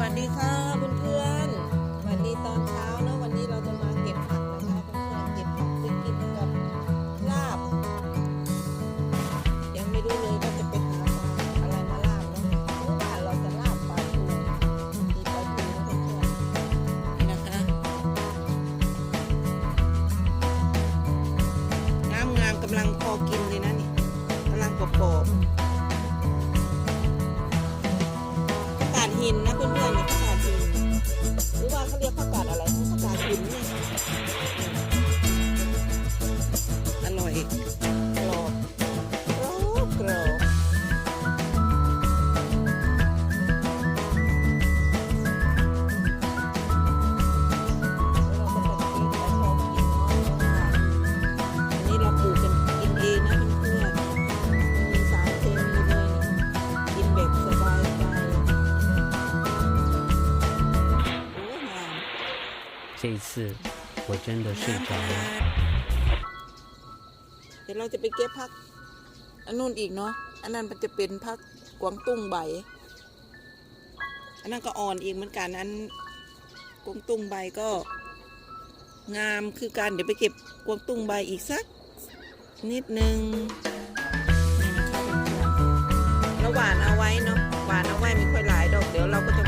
วัสดีค่ะเพื่อนๆสวัสดีตอนเช้านะวันนี้เราจะมาเก็บผักนะคะเพื่อนๆเก็บผักไปกินกับลาบ ยังไม่รู้เลยว่าจะไปหาปลาอะไรมาลาบเนาะหรือว่าเราจะลาบปลาทูมีปลาทูนะเพื่อนๆนี่นะคะงามงามกำลังพอกินเลยนะนี่กำลังกรอบๆ หินนะเพื่อนๆ 次我真的睡着了。 เดี๋ยวเราจะไปเก็บพัก อันนู้นอีกเนาะ อันนั้นมันจะเป็นพักกวางตุ้งใบ อันนั้นก็อ่อนอีกเหมือนกัน อันกวางตุ้งใบก็ งามคือการเดี๋ยวไปเก็บกวางตุ้งใบอีกสัก นิดนึงนี่นะคะเพื่อนๆแล้วหวานเอาไว้เนาะ หวานเอาไว้ไม่ค่อยหลายดอก เดี๋ยวเราก็จะ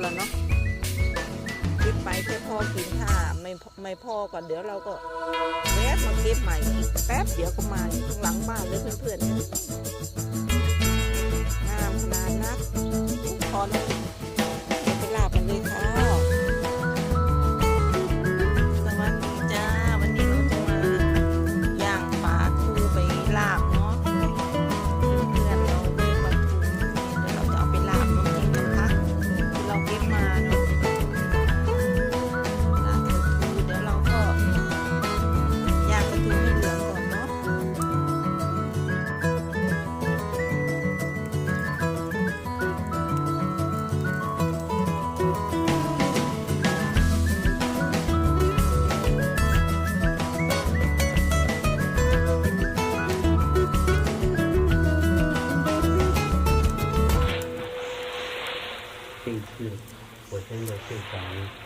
แล้วเนาะคิดไปแค่พอกินถ้าไม่ไม่พอก่อนเดี๋ยวเราก็แวะมาเก็บใหม่อีกแป๊บเดี๋ยวก็มาอยู่ข้างหลังบ้านเลยเพื่อนๆงามขนาดนักพอแล้ว 我真的是想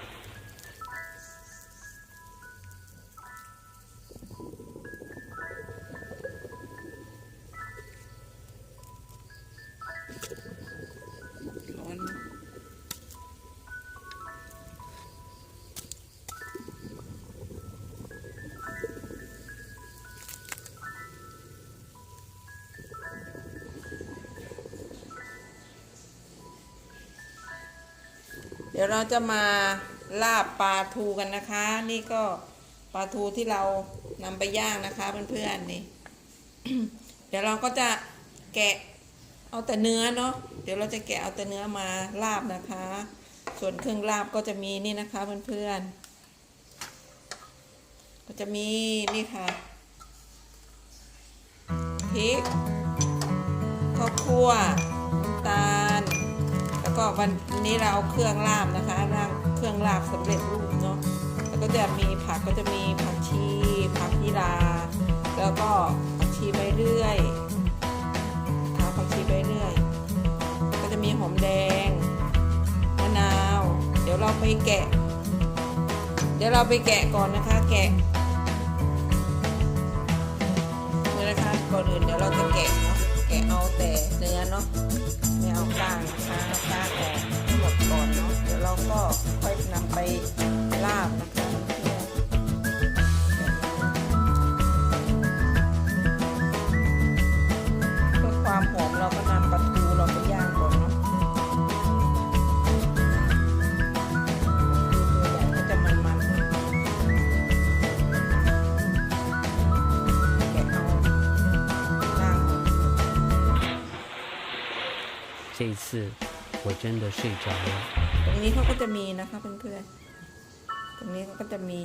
ดี๋ยวเราจะมาลาบปลาทูกันนะคะ นี่ก็ปลาทูที่เรานำไปย่างนะคะเพื่อนๆนี่เดี๋ยวเราก็จะแกะเอาแต่เนื้อเนาะเดี๋ยวเราจะแกะเอาแต่เนื้อมาลาบนะคะ ส่วนเครื่องลาบก็จะมีนี่นะคะเพื่อนๆก็จะมีนี่ค่ะพริกข้าวคั่วตา ก็วันนี้เราเอาเครื่องลาบนะคะร่างเครื่องลาบสำเร็จรูปเนาะแล้วก็จะมีผักก็จะมีผักชีผักยีราแล้วก็ผักชีใบเรื่อยขาผักชีไปเรื่อยก็จะมีหอมแดงมะนาว เดี๋ยวเราไปแกะ เดี๋ยวเราไปแกะก่อนนะคะ แกะนี่นะคะก่อนอื่นเดี๋ยวเราจะแกะ เนาะแกะเอาแต่เนื้อเนาะไม่เอากลางนะคะเอากลางออกให้หมดก่อนเนาะเดี๋ยวเราก็ค่อยนำไปลาบนะคะ 真的睡着了。 ตรงนี้เขาก็จะมีนะคะเพื่อนๆ ตรงนี้เขาก็จะมี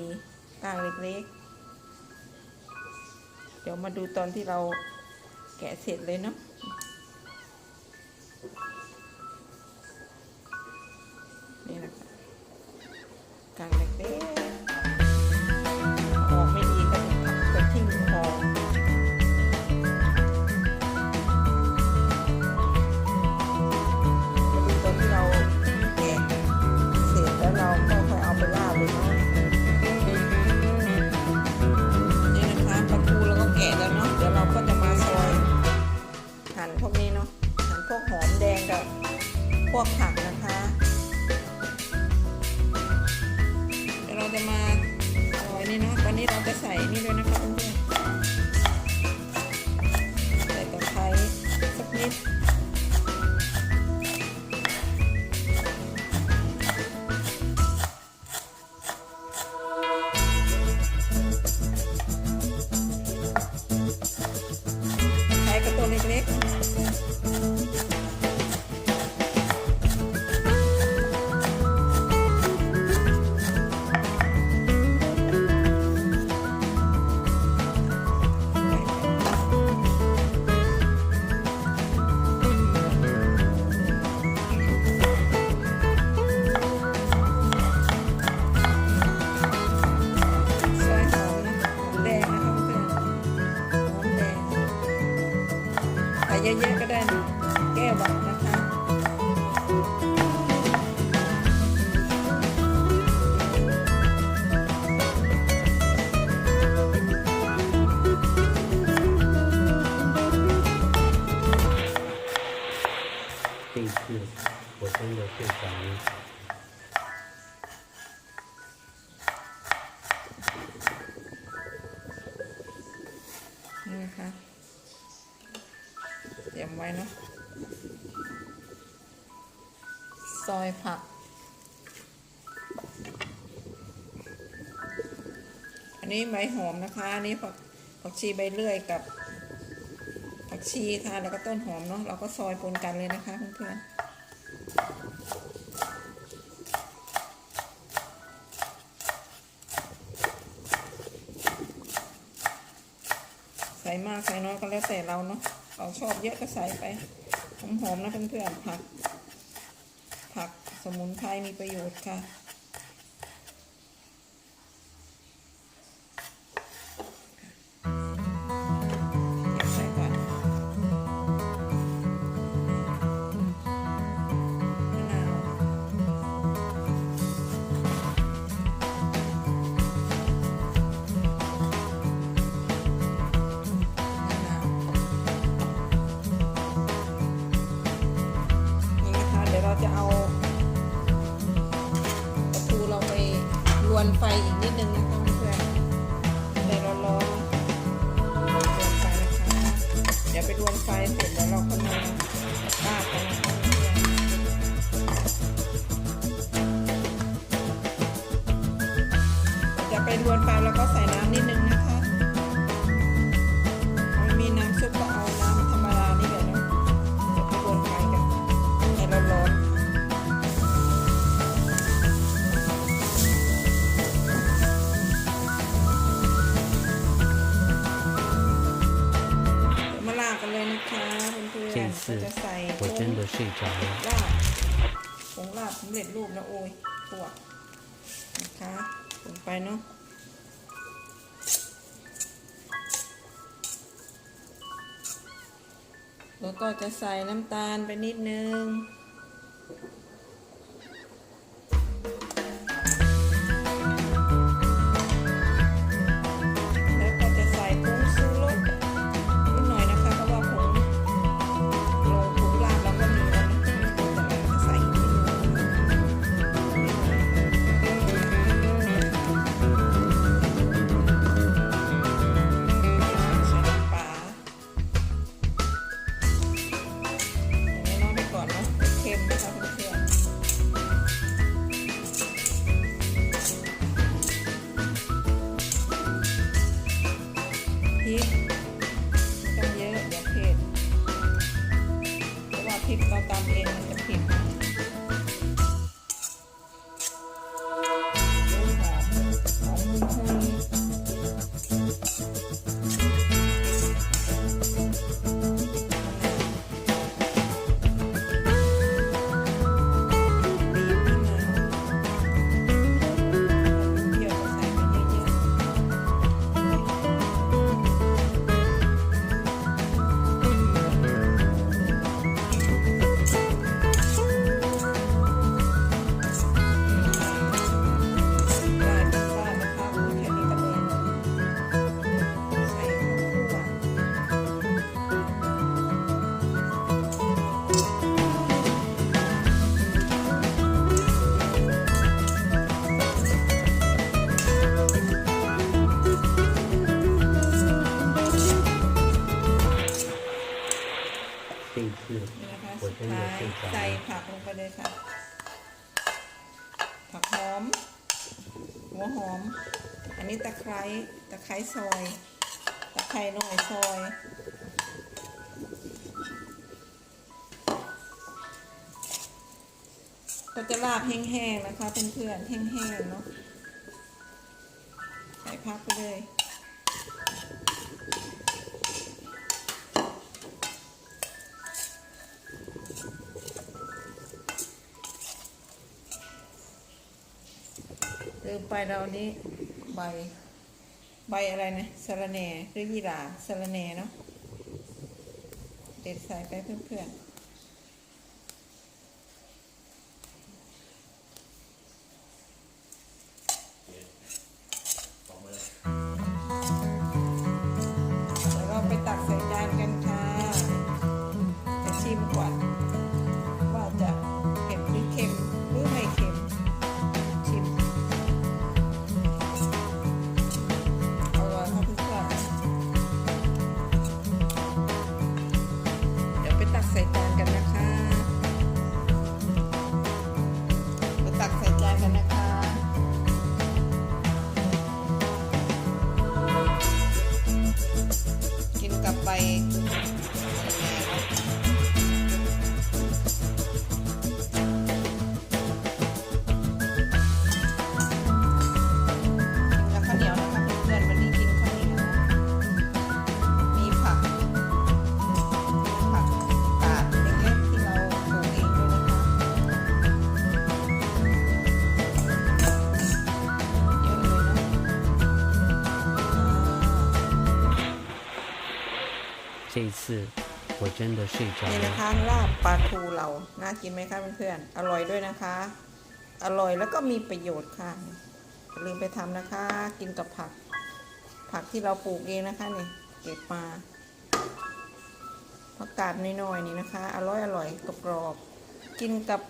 กลางเล็กๆ เดี๋ยวมาดูตอนที่เราแกะเสร็จเลยเนาะ ผัก อันนี้ใบหอมนะคะอันนี้ผักผักชีใบเลื่อยกับ ผักชีค่ะ แล้วก็ต้นหอมเนาะเราก็ซอยปนกันเลยนะคะเพื่อนๆใส่มากใส่น้อยก็แล้วแต่เราเนาะ เราชอบเยอะก็ใส่ไปหอมๆนะเพื่อนๆผัก ผักสมุนไพรมีประโยชน์ค่ะ ทวนไปแล้วก็ใส่น้ำนิดนึงนะคะมันมีน้ำซุปก็เอาน้ำธรรมดานี่แหละเนาะจะกระบวนไากันให้เราร้อนมาลากันเลยนะคะเพื่อนๆจะใส่ผงลาบผงลาบสำเร็จรูปนะโอ้ยตัวนะคะลงไปเนาะ แล้วก็จะใส่น้ำตาลไปนิดนึง พริกต้องเยอะเดี๋ยวเผ็ดเพราะว่าพริกเราตำเอง ซอยตะไคร้หน่อยซอยก็จะลาบแห้งๆนะคะเพื่อนๆแห้งๆเนาะใส่ผักไปเลยลืมไปเรานี้ใบ ใบอะไรนะสะระแหน่หรือยีราสะระแหน่เนาะเด็ดใส่ไปเพื่อนๆ 这一次我真的睡着 นี่นะ 了。 คะลาบปลาทูเรา น่ากินไหมคะเพื่อนๆ อร่อยด้วยนะคะ อร่อยแล้วก็มีประโยชน์ค่ะอย่าลืมไปทำนะคะ กินกับผัก ผักที่เราปลูกเองนะคะนี่เก็บมาผักกาดน้อยๆนี่นะคะ อร่อยอร่อยกรอบๆกินกับ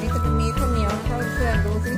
นี่ก็จะมีข้าวเหนียวนะคะเพื่อนๆดูสิ